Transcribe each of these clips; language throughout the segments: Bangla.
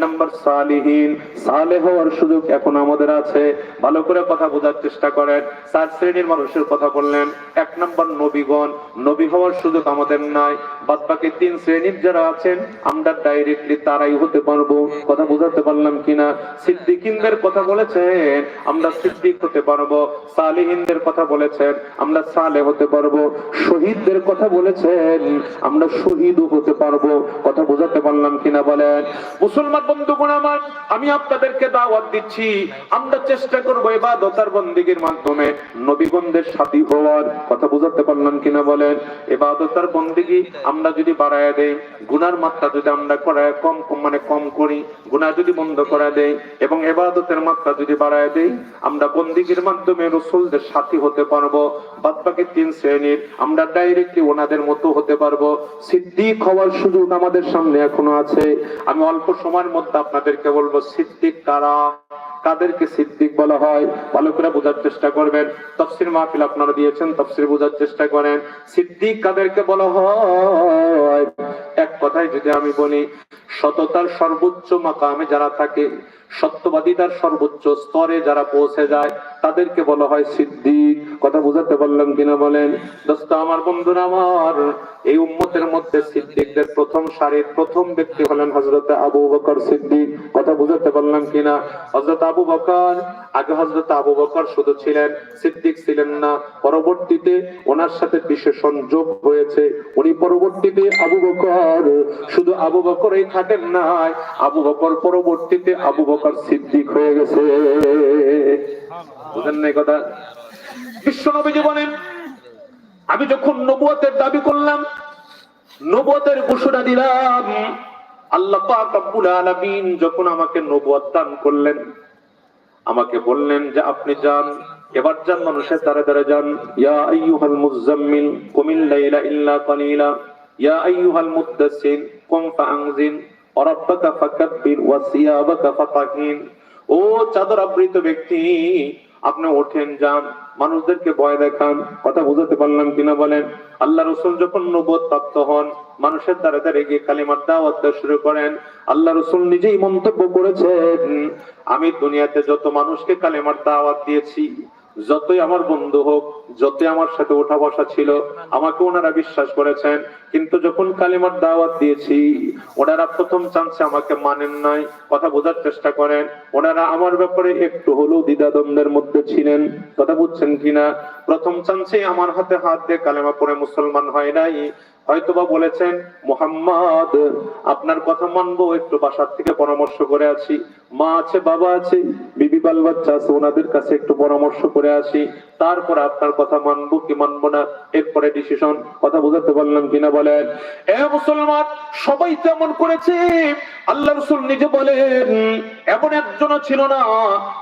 নম্বর সালিহীন, সালে হওয়ার সুযোগ এখন আমাদের আছে। ভালো করে কথা বোঝার চেষ্টা করেন। চার শ্রেণির মানুষের কথা বললেন। এক নম্বর নবীগণ। নবী হওয়ার সুযোগ আমাদের নাই। বাদ বাকি তিন শ্রেণির যারা আছেন, আমরা ডাইরেক্টলি তারাই হতে পারব। কথা বোঝাতে পারলাম কিনা? সিদ্দিকিনদের কথা বলেছেন, আমরা সিদ্দিক হতে পারব। সালিহিনদের কথা বলেছেন, আমরা সালে হতে পারব। শহীদদের কথা বলেছেন, আমরা শহীদও হতে পারব। কথা বোঝাতে পারলাম কিনা বলেন? মুসলমান বন্ধুগণ আমি আপনাদেরকে দাওয়াত দিচ্ছি। আমরা চেষ্টা করব এবাদতার বন্দিগির মাধ্যমে নবীগণদের সাথী হওয়ার। কথা বোঝাতে পারলাম কিনা বলেন? এবাদতার বন্দিগি আমরা যদি বাড়ায় দেই, গুনার মাত্রা যদি আমরা করায় কম মানে কম করি, গুনাহ যদি বন্ধ করা দেই, এবং এবাদতের মাত্রা যদি বাড়ায় দেই, আমরা বন্দিগির মাধ্যমে রসুলদের সাথী হতে পারব। বাদ বাকি তিন শ্রেণির আমরা ডাইরেক্টলি ওনাদের মতো হতে পারব। সিদ্দিক হওয়ার সুযোগ আমাদের সামনে এখনও আছে। আমি অল্প সময়ের মধ্যে আপনাদেরকে বলব, সিদ্দিক কারা? কাদেরকে সিদ্দিক বলা হয়? ভালো করে বোঝার চেষ্টা করবেন। তফসির মাহফিল আপনারা দিয়েছেন, তফসির বোঝার চেষ্টা করেন। সিদ্দিক কাদেরকে বলা হয়? এক কথায় যদি আমি বলি সততার সর্বোচ্চ মাকামে যারা থাকে, সত্যবাদিতার সর্বোচ্চ স্তরে যারা পৌঁছে যায়, তাদেরকে বলা হয় সিদ্দিক। কথা বুঝাতে পারলাম কিনা বলেন? দোস্ত, আমার বন্ধুরা আমার, এই উম্মতের মধ্যে সিদ্দিকদের প্রথম সারির প্রথম ব্যক্তি হলেন হজরত আবু বকর সিদ্দিক। কথা বুঝাতে পারলাম কিনা? হজরত আবু বকর, আগে হজরত আবু বকর শুধু ছিলেন, সিদ্দিক ছিলেন না। পরবর্তীতে ওনার সাথে বিশেষণ যোগ হয়েছে। উনি পরবর্তীতে আবু বকর, শুধু আবু বকরই থাকেন নাই। আবু বকর পরবর্তীতে আবু বকর সিদ্দিক হয়ে গেছে। বুঝেন নাই কথা? বিশ্ব নবীজি বলেন, আমি যখন নবুয়তের দাবি করলাম, নবুয়তের ঘোষণা দিলাম, আল্লাহ পাক রব্বুল আলামিন যখন আমাকে নবুয়ত দান করলেন, আমাকে বললেন যে আপনি যান, এবার যান, মানুষের দ্বারা দ্বারা যান। ইয়া আইয়ুহাল মুজাম্মিল কুমিল লাইলা ইল্লা কালিলা। ইয়া আইয়ুহাল মুদ্দাসসির কুম ফাআনজিন ও চাদর আবৃত ব্যক্তি, আপনি ওঠেন, যান, মানুষদেরকে ভয় দেখান। কথা বুঝাতে পারলাম কিনা বলেন? আল্লাহ রসুল যখন নবদ প্রাপ্ত হন, মানুষের দ্বারা দ্বারা গিয়ে কালিমার দাওয়াত শুরু করেন। আল্লাহ রসুল নিজেই মন্তব্য করেছেন, আমি দুনিয়াতে যত মানুষকে কালিমার দাওয়াত দিয়েছি যতই আমার বন্ধু হোক, যতই আমার সাথে ওঠা বসা ছিল, আমাকে ওনারা বিশ্বাস করেছেন। কিন্তু যখন কালিমার দাওয়াত দিয়েছি, ওনারা প্রথম চান্সে আমাকে মানেন নাই, কথা বোঝার চেষ্টা করেন। ওনারা আমার ব্যাপারে একটু হলেও দ্বিধাদ্বন্দ্বের মধ্যে ছিলেন, কথা বুঝছেন কিনা? প্রথম চান্সে আমার হাতে হাত দিয়ে কালেমা পড়ে মুসলমান হয় নাই। হয়তোবা বলেছেন, মোহাম্মদ, আপনার কথা মানবো, একটু বাসার থেকে পরামর্শ করে আছি। মা আছে, বাবা আছে বাল বাচ্চা ওনাদের কাছে একটু পরামর্শ করে আসি। তারপর আপনার কথা মানবো কি মানবো না, এরপরে ডিসিশন কথা বোঝাতে পারলাম কিনা বলেন। এ মুসলমান, সবাই তেমন করেছে, আল্লাহ রসুল নিজে বলেন, এমন একজনও ছিল না।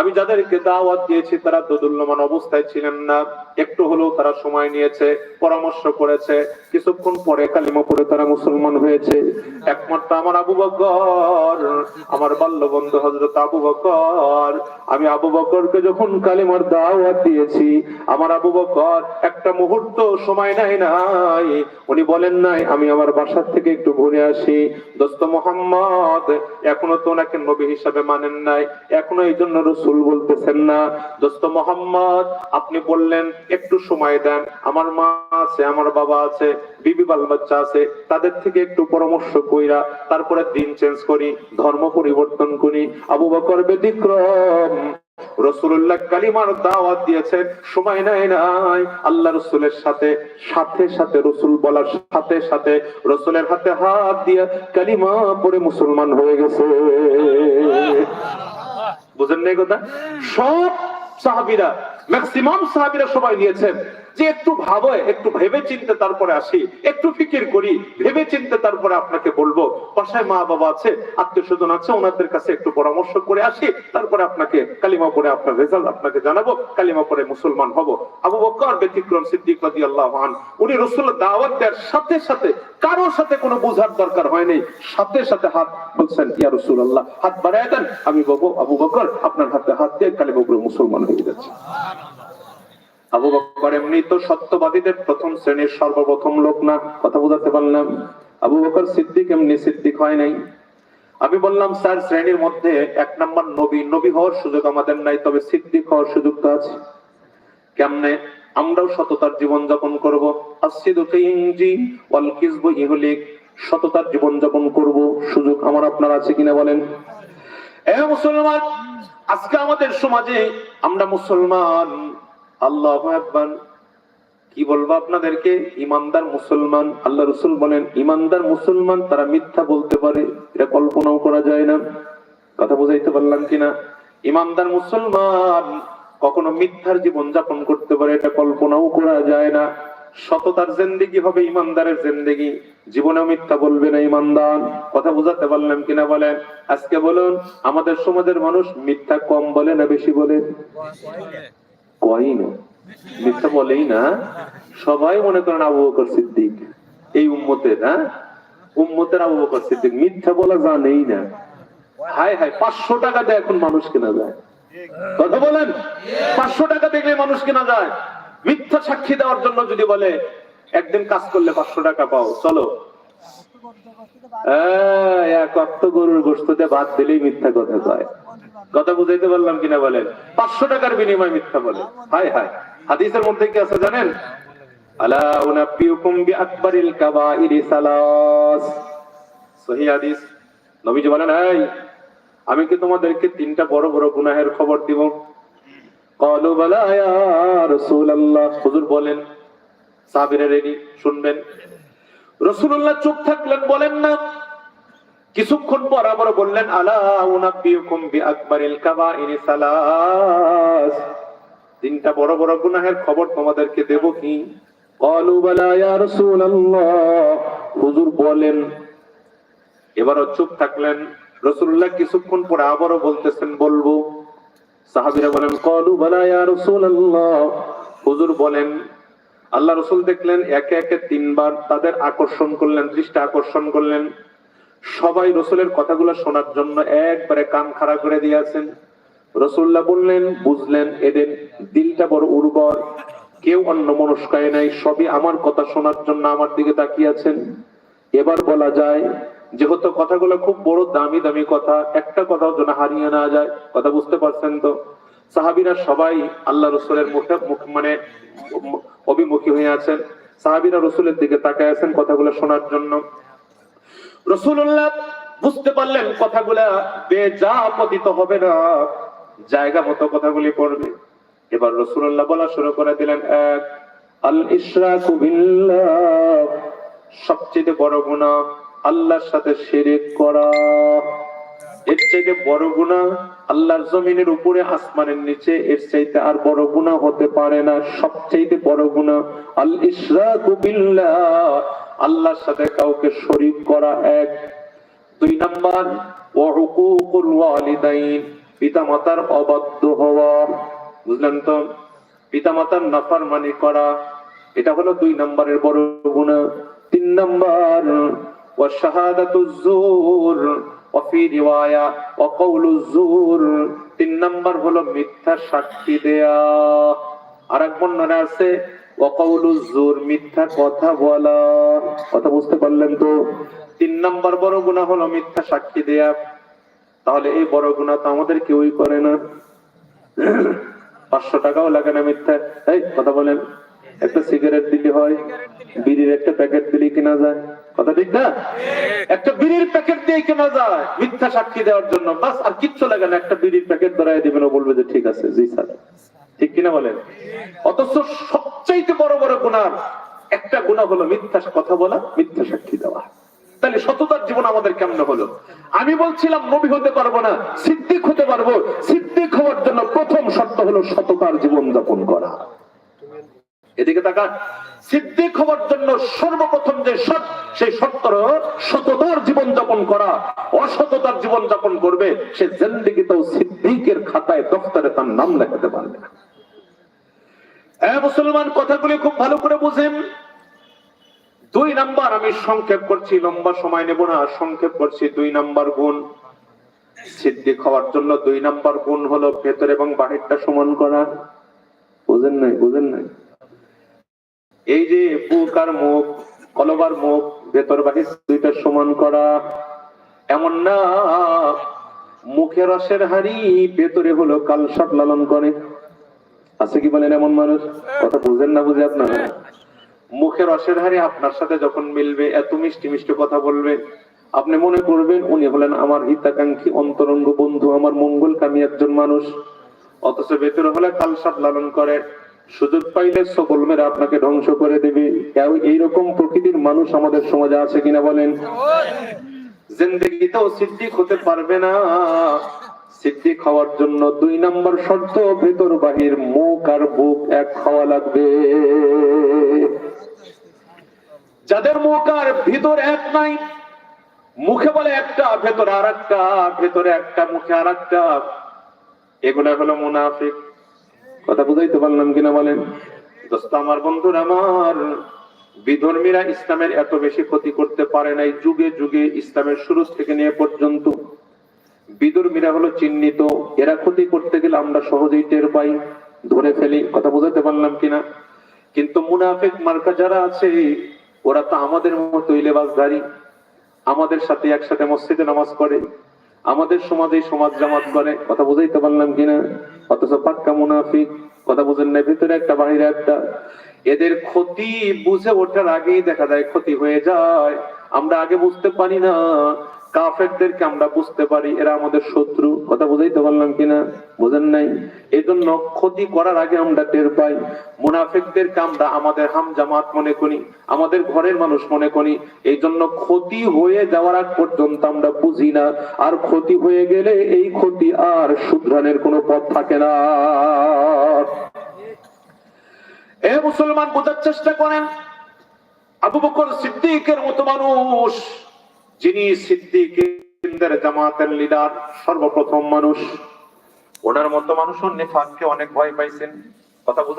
আমি যাদেরকে দাওয়াত দিয়েছি, তারা দোদুল্যমান অবস্থায় ছিলেন না। একটু হলেও তারা সময় নিয়েছে, পরামর্শ করেছে। কিছুক্ষণ পরে কালিমা পড়ে তারা মুসলমান হয়েছে। একমাত্র আমার আবু বকর, আমার বাল্য বন্ধু হজরত আবু বকর। আমি আবু বকরকে যখন কালিমার দাওয়াত দিয়েছি, আমার আবু বকর একটা মুহূর্ত সময় নাই নাই। উনি বলেন নাই, আমি আমার বাসার থেকে একটু ঘুরে আসি। দোস্ত মোহাম্মদ, এখনও তো ওনাকে নবী হিসাবে মানেন নাই। এখনও এই জন্য রসুল বলতেছেন না। দোস্ত মোহাম্মদ, আপনি বললেন, একটু সময় দেন। আমার মা আছে, আমার বাবা আছে, বিবি বাল বাচ্চা আছে, তাদের থেকে একটু পরামর্শ কইরা তারপরে দিন চেঞ্জ করি, ধর্ম পরিবর্তন করি। আবু বকর ব্যতিক্রম। রসুল্লাহ কালিমার দাওয়াত দিয়েছেন, সময় নাই নাই। আল্লাহ রসুলের সাথে সাথে সাথে, রসুল বলার সাথে সাথে রসুলের হাতে হাত দিয়ে কালিমা পরে মুসলমান হয়ে গেছে। বুঝেন নাই কথা? সব সাহাবিরা ম্যাক্সিমাম সাহাবিরা সবাই নিয়েছেন। যে একটু ভাবে, একটু ভেবে চিনতে তারপরে আসি, একটু ফিকির করি ভেবে চিনতে তারপরে আপনাকে বলব, বাসায় মা বাবা আছে, আত্মীয় স্বজন আছে, ওনাদের কাছে একটু পরামর্শ করে আসি, তারপরে আপনাকে কালিমা পরে আপনার রেজাল্ট আপনাকে জানাব, কালিমা পরে মুসলমান হব। আবু বকর, ব্যতিক্রম সিদ্দিক রাদিয়াল্লাহু আন উনি রাসূল দাওয়াত দেওয়ার সাথে সাথে কারোর সাথে কোনো বোঝার দরকার হয়নি। সাথে সাথে হাত বলছেন, ইয়া রাসূলুল্লাহ, হাত বাড়ায় দেন, আমি বাবু আবু বকর, আপনার হাতে হাত দিয়ে কালিমা পরে মুসলমান হয়ে যাচ্ছে। আবু বকর এমনি তো সত্যবাদীদের প্রথম শ্রেণির সর্বপ্রথম লোক না, কথা বোঝাতে পারলাম। আবু বকর সিদ্দিক এমনি সিদ্দিক হয় নাই। আমি বললাম, স্যার, শ্রেণির মধ্যে এক নাম্বার নবী নবী হওয়ার সুযোগ আমাদের নাই, তবে সিদ্দিক হওয়ার সুযোগ তো আছে। কেমনে? আমরাও সততার জীবন যাপন করব। সততার জীবন যাপন করব। সুযোগ আমার আপনার আছে কিনা বলেন? এ মুসলমান, আজকে আমাদের সমাজে আমরা মুসলমান। আল্লাহ কি বলব আপনাদেরকে? ইমানদার মুসলমান, আল্লাহ রসুল বলেন, ইমানদার মুসলমান তারা মিথ্যা বলতে পারে, এটা কল্পনাও করা যায় না। কথা বুঝাইতে পারলাম কিনা? ইমানদার মুসলমান কখনো মিথ্যার জীবন যাপন করতে পারে, এটা কল্পনাও করা যায় না। সততার জেন্দেগি হবে ইমানদারের জেন্দেগি। জীবনে মিথ্যা বলবে না ইমানদার। কথা বোঝাতে পারলাম কিনা বলেন? আজকে বলুন, আমাদের সমাজের মানুষ মিথ্যা কম বলে না বেশি বলে? কই না? মিথ্যা বলেই না। সবাই মনে করেন আবু বকর সিদ্দিক। এই উম্মতের হ্যাঁ? আবু বকর সিদ্দিক মিথ্যা বলা জানেই না। হায় হায়, পাঁচশো এখন মানুষ কেনা যায়। কথা বলেন? পাঁচশো টাকা দেখলে মানুষ কেনা যায়। মিথ্যা সাক্ষী দেওয়ার জন্য যদি বলে, একদিন কাজ করলে পাঁচশো টাকা পাও, চলো। এক অক্ত গরুর গোস্ত দিয়ে বাদ দিলেই মিথ্যা কথা কয়। কথা বুঝাইতে পারলাম কিনা বলেন? পাঁচশো টাকার বিনিময় মিথ্যা বলে। হায় হায়। হাদিসের মধ্যে কি আছে জানেন? আমি কি তোমাদেরকে তিনটা বড় বড় গুনাহের খবর দিব? হুজুর বলেন, সাহাবীরা শুনবেন। রাসূলুল্লাহ চুপ থাকলেন, বলেন না কিছুক্ষণ পর আবার বললেন, আলা উনাব্বিউকুম তিনটা বড় বড় গুনাহের খবর তোমাদেরকে দেব কি? ক্বালু হুজুর বলেন, এবারও চুপ থাকলেন। রসুল্লাহ কিছুক্ষণ পরে আবারও বলতেছেন, বলব। সাহাবিরা বলেন, কলু বালা ইয়া রাসূলুল্লাহ। হুজুর বলেন, আল্লাহ রসুল দেখলেন, একে একে তিনবার তাদের আকর্ষণ করলেন, দৃষ্টি আকর্ষণ করলেন। সবাই রসুলের কথাগুলো শোনার জন্য একবারে কান খাড়া করে দিয়েছেন রসুল্লাহ বললেন, বুঝলেন, এদের দিলটা বড় উর্বর। কেউ অন্য মনস্কায় নাই, সবই আমার কথা শোনার জন্য আমার দিকে তাকিয়ে আছেন। এবার বলা যায়, যেহেতু কথাগুলো খুব বড় দামি দামি কথা, একটা কথাও যেন হারিয়ে না যায়, কথা বুঝতে পারছেন তো? সাহাবিরা সবাই আল্লাহ রসুলের মুখে মুখ মানে অভিমুখী হয়ে আছেন। সাহাবিরা রসুলের দিকে তাকায় আছেন কথাগুলো শোনার জন্য। রসুল্লাহ বুঝতে পারলেন কথাগুলা, বে যা পতিত হবে না, জায়গা মতো কথাগুলি পড়বে। এবার রসুল্লাহ বলা শুরু করে দিলেন, এক, আল ইসরা সবচেয়ে বড় গুণা আল্লাহর সাথে শিরিক করা। এর চাইতে বড় গুণা আল্লাহর জমিনের উপরে, আসমানের নিচে, এর চাইতে আর বড় গুণা হতে পারে না। সবচাইতে বড় গুণা আল ইসরাকু বিল্লাহ, আল্লাহর সাথে কাউকে শরীক করা এক। দুই নাম্বার ওয়াহুকুকুল ওয়ালিদাইন, পিতামাতার অবাধ্য হওয়া। বুঝলেন তো? পিতামাতার নাফরমানি করা, এটা হলো দুই নম্বরের বড় গুণা তিন নাম্বার, ওয়া শাহাদাতুজ জুর তিন নম্বর হলো সাক্ষী দেয়া। আর এক বর্ণনা আছে মিথ্যা কথা বলা। কথা বুঝতে পারলেন তো? তিন নম্বর বড় গুণা হলো মিথ্যা সাক্ষী দেয়া। তাহলে এই বড় গুণা তো আমাদের কেউই করে না। পাঁচশো টাকাও লাগে না মিথ্যা। এই, কথা বলেন। একটা সিগারেট দিলে হয়, বিড়ির একটা প্যাকেট দিলে কিনা যায়। কথা ঠিক না? একটা বিড়ির প্যাকেট দিয়ে কেনা যায় মিথ্যা সাক্ষী দেওয়ার জন্য। বাস আর কিচ্ছু লাগে না একটা বিড়ির প্যাকেট ধরাই দিবেন ও বলবে যে ঠিক আছে জি স্যার। ঠিক কিনা বলেন? অথচ সবচাইতে বড় বড় গুণার একটা গুণা হলো মিথ্যা কথা বলা মিথ্যা সাক্ষী দেওয়া। তাহলে সততার জীবন আমাদের কেমন হলো? আমি বলছিলাম নবী হতে পারব না সিদ্দিক হতে পারব। সিদ্দিক হওয়ার জন্য প্রথম শর্ত হলো সততার জীবন যাপন করা। এদিকে তাকান। সিদ্দিক হওয়ার জন্য সর্বপ্রথম যে শর্ত, সেই হলো সততার জীবন যাপন করা। অসততার জীবন যাপন করবে, সে জিন্দিগিতেও সিদ্দিকের খাতায় দফতরে তার নাম লেখাতে পারবে মুসলমান, কথাগুলি খুব ভালো করে বুঝেন। দুই নাম্বার আমি সংক্ষেপ করছি, লম্বা সময় নেব না, সংক্ষেপ করছি। দুই নাম্বার গুণ, সিদ্দিক হওয়ার জন্য দুই নাম্বার গুণ হলো ভেতর এবং বাহিরটা সমান করা। বুঝেন নাই বুঝেন নাই? এই যে বুক মুখ, কলবার মুখ, ভেতর বাহির দুইটা সমান করা, এমন না, মুখে রসের হাড়ি, ভেতরে হলো কালসাপ লালন করে। আছে কি বলেন এমন মানুষ? কথা বুঝেন না বুঝে আপনারা? মুখে রসের হাড়ি আপনার সাথে যখন মিলবে, এত মিষ্টি মিষ্টি কথা বলবে। আপনি মনে করবেন উনি হলেন আমার হিতাকাঙ্ক্ষী অন্তরঙ্গ বন্ধু, আমার মঙ্গল কামী একজন মানুষ। অথচ ভেতরে হলে কালসাপ লালন করে। সুযোগ পাইলে সকল মেরে আপনাকে ধ্বংস করে দেবে। এইরকম প্রকৃতির মানুষ আমাদের সমাজে আছে কিনা বলেন? জিন্দগিতেও সিদ্দিক হতে পারবে না। সিদ্দিক হওয়ার জন্য দুই নম্বর শর্ত, ভেতর বাহির মুখ আর বুক এক হওয়া লাগবে। যাদের মুখ আর ভিতর এক নাই, মুখে বলে একটা, ভেতরে আর একটা ভেতরে একটা, মুখে আর একটা এগুলা হলো মুনাফিক। কথা বুঝাইতে পারলাম কিনা বলেন? দোস্ত, আমার বন্ধুরা, আমার বিধর্মীরা ইসলামের এত বেশি ক্ষতি করতে পারে নাই, যুগে যুগে ইসলামের শুরু থেকে নিয়ে পর্যন্ত। বিধর্মীরা হলো চিহ্নিত, এরা ক্ষতি করতে গেলে আমরা সহজেই টের পাই, ধরে ফেলি, কথা বুঝাতে পারলাম কিনা? কিন্তু মুনাফেক মার্কা যারা আছে, ওরা তো আমাদের মতোই লেবাসধারী। আমাদের সাথে একসাথে মসজিদে নামাজ পড়ে। আমাদের সমাজে সমাজ জামাত করে, কথা বুঝাইতে পারলাম কিনা? অথচ পাক্কা মুনাফিক, কথা বুঝেন না ভিতরে একটা, বাহিরে একটা। এদের ক্ষতি বুঝে ওঠার আগেই দেখা যায় ক্ষতি হয়ে যায়। আমরা আগে বুঝতে পারি না। কাফেরদেরকে আমরা বুঝতে পারি, এরা আমাদের শত্রু। কথা বুঝাইতে পারলাম কিনা? বোঝেন নাই? এই জন্য ক্ষতি করার আগে আমরা টের পাই, মুনাফিকদেরকে আমরা আমাদের হাম জামাত মনে করি, আমাদের ঘরের মানুষ মনে করি। এই জন্য ক্ষতি হয়ে যাওয়ার আগ পর্যন্ত আমরা বুঝি না, আর ক্ষতি হয়ে গেলে এই ক্ষতি আর শুধরানের কোনো পথ থাকে না। এ মুসলমান, বোঝার চেষ্টা করেন। আবু বকর সিদ্দিকের মতো মানুষ। যিনি সিদ্দিকের জামাতের লিডার সর্বপ্রথম মানুষ। ওনার মতো মানুষও নেফাককে অনেক ভয় পাইছেন। কথা বোঝা